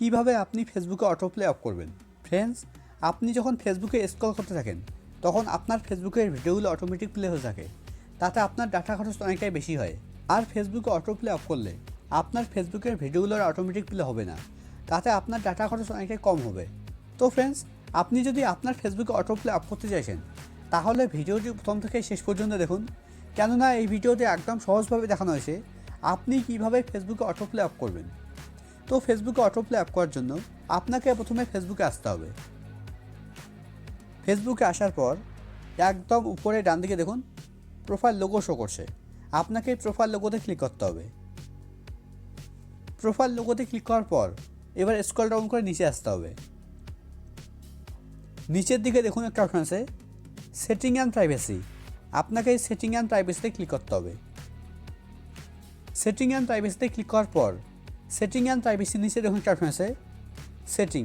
কীভাবে আপনি ফেসবুকে অটোপ্লে অফ করবেন? ফ্রেন্ডস আপনি যখন ফেসবুকে স্ক্রল করতে থাকেন, তখন আপনার ফেসবুকের ভিডিওগুলো অটোমেটিক প্লে হয়ে থাকে। তাতে আপনার ডাটা খরচ অনেকটাই বেশি হয়। আর ফেসবুকে অটোপ্লে অফ করলে আপনার ফেসবুকের ভিডিওগুলোর অটোমেটিক প্লে হবে না। তাতে আপনার ডাটা খরচ অনেকটাই কম হবে। তো ফ্রেন্ডস আপনি যদি আপনার ফেসবুকে অটোপ্লে অফ করতে চাইছেন, তাহলে ভিডিওটি প্রথম থেকে শেষ পর্যন্ত দেখুন। কেননা এই ভিডিওতে একদম সহজভাবে দেখানো হয়েছে। আপনি কীভাবে ফেসবুকে অটোপ্লে অফ করবেন? তো ফেসবুকে অটোপ্লে অ্যাপ করার জন্য আপনাকে প্রথমে ফেসবুকে আসতে হবে। ফেসবুকে আসার পর একদম উপরে ডান দিকে দেখুন প্রোফাইল লোগো শো করছে। আপনাকে প্রোফাইল লোগোতে ক্লিক করতে হবে। প্রোফাইল লোগোতে ক্লিক করার পর এবার স্ক্রল ডাউন করে নিচে আসতে হবে। নিচের দিকে দেখুন একটা অপশন আছে সেটিং অ্যান্ড প্রাইভেসি আপনাকে সেটিং অ্যান্ড প্রাইভেসিতে ক্লিক করতে হবে। সেটিং অ্যান্ড প্রাইভেসিতে ক্লিক করার পর সেটিং অ্যান্ড প্রাইভেসি নিচে দেখুন একটা অপশন আছে। সেটিং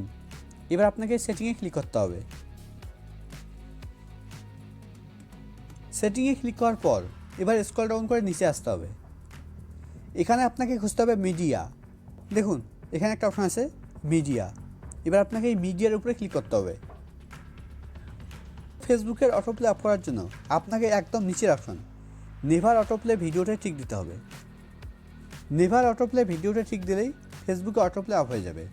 এবার আপনাকে সেটিংয়ে ক্লিক করতে হবে। সেটিংয়ে ক্লিক করার পর, এবার স্ক্রল ডাউন করে নিচে আসতে হবে। এখানে আপনাকে খুঁজতে হবে মিডিয়া দেখুন, এখানে একটা অপশন আছে মিডিয়া এবার আপনাকে এই মিডিয়ার উপরে ক্লিক করতে হবে। ফেসবুকের অটোপ্লে অফ করার জন্য আপনাকে একদম নিচের অপশন নেভার অটোপ্লে ভিডিওতে ঠিক দিতে হবে। নেভার অটোপ্লে ভিডিওটা ঠিক দিলেই ফেসবুকে অটোপ্লে অফ হয়ে যাবে।